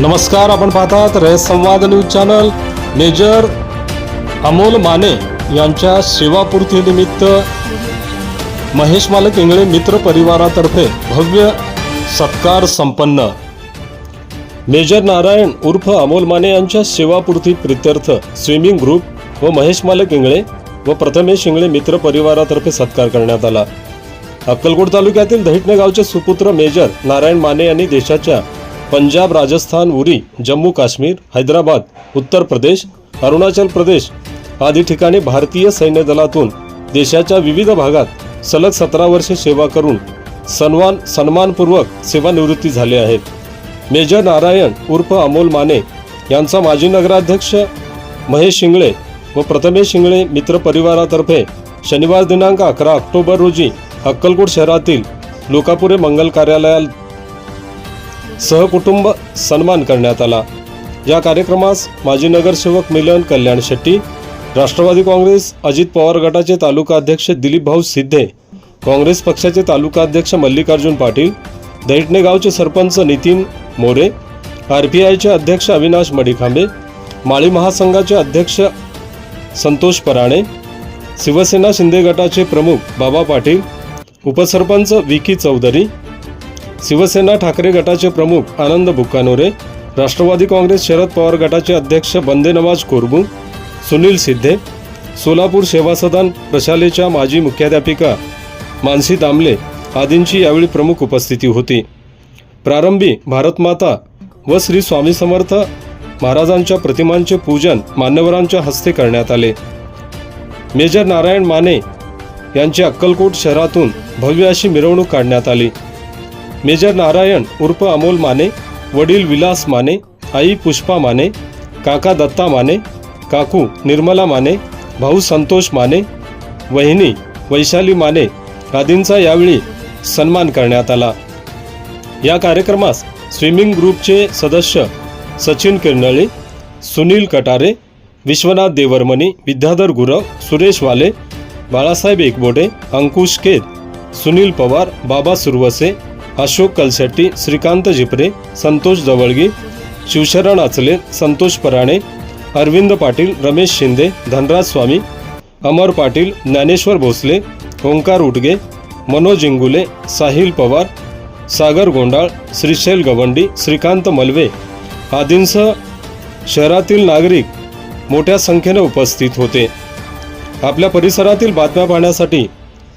नमस्कार आपण पाहतात Rayat Samvad news channel. Major Amol Mane यांच्या सेवापूर्तीनिमित्त महेश मालक इंगळे मित्र परिवारातर्फे भव्य सत्कार संपन्न. मेजर नारायण उर्फ अमोल माने यांच्या सेवापूर्ती प्रित्यर्थ स्विमिंग ग्रुप व महेश मालक इंगळे व प्रथमेश इंगळे मित्र परिवारातर्फे सत्कार करण्यात आला. अक्कलकोट तालुक्यातील दहिटणे गावचे सुपुत्र मेजर नारायण माने यांनी देशाच्या पंजाब राजस्थान उरी जम्मू काश्मीर हैदराबाद उत्तर प्रदेश अरुणाचल प्रदेश आदी ठिकाणी भारतीय सैन्य दलातून देशाच्या विविध भागात सलग सतरा वर्षे सेवा करून सन्मान सन्मानपूर्वक सेवानिवृत्ती झाले आहेत. मेजर नारायण उर्फ अमोल माने यांचा माजी नगराध्यक्ष महेश शिंगळे व प्रथमेश शिंगळे मित्र परिवारातर्फे शनिवार दिनांक अकरा ऑक्टोबर रोजी अक्कलकोट शहरातील लोकापुरे मंगल कार्यालयात सहकुटुंब सन्मान करण्यात आला. या कार्यक्रमास माजी नगरसेवक मिलन कल्याण शेट्टी राष्ट्रवादी काँग्रेस अजित पवार गटाचे तालुका अध्यक्ष दिलीप भाऊ सिद्धे काँग्रेस पक्षाचे तालुका अध्यक्ष मल्लिकार्जुन पाटील दैटणे गावचे सरपंच नितीन मोरे आर पी आयचे अध्यक्ष अविनाश मडिखांबे माळी महासंघाचे अध्यक्ष संतोष पराणे शिवसेना शिंदे गटाचे प्रमुख बाबा पाटील उपसरपंच विकी चौधरी शिवसेना ठाकरे गटाचे प्रमुख आनंद बुक्कानोरे राष्ट्रवादी काँग्रेस शरद पवार गटाचे अध्यक्ष बंदे नवाज कोरबू सुनील सिद्धे सोलापूर सेवा सदन प्रशालेच्या माजी मुख्याध्यापिका मानसी दामले आदींची यावेळी प्रमुख उपस्थिती होती. प्रारंभी भारतमाता व श्री स्वामी समर्थ महाराजांच्या प्रतिमांचे पूजन मान्यवरांच्या हस्ते करण्यात आले. मेजर नारायण माने यांची अक्कलकोट शहरातून भव्य अशी मिरवणूक काढण्यात आली. मेजर नारायण उर्फ अमोल माने वडील विलास माने आई पुष्पा माने काका दत्ता माने काकू निर्मला माने भाऊ संतोष माने वहिनी वैशाली माने आदींचा यावेळी सन्मान करण्यात आला. या कार्यक्रमास स्विमिंग ग्रुपचे सदस्य सचिन किरणळे सुनील कटारे विश्वनाथ देवरमणी विद्याधर गुरव सुरेश वाले बाळासाहेब एकबोटे अंकुश केत सुनील पवार बाबा सुरवसे अशोक कलशेट्टी श्रीकांत झिपरे संतोष जवळगी शिवशरण आचले संतोष पराणे अरविंद पाटील रमेश शिंदे धनराज स्वामी अमर पाटील ज्ञानेश्वर भोसले ओंकार उटगे मनोज इंगुले साहिल पवार सागर गोंडाळ श्रीशैल गवंडी श्रीकांत मलवे आदींसह शहरातील नागरिक मोठ्या संख्येने उपस्थित होते. आपल्या परिसरातील बातम्या पाहण्यासाठी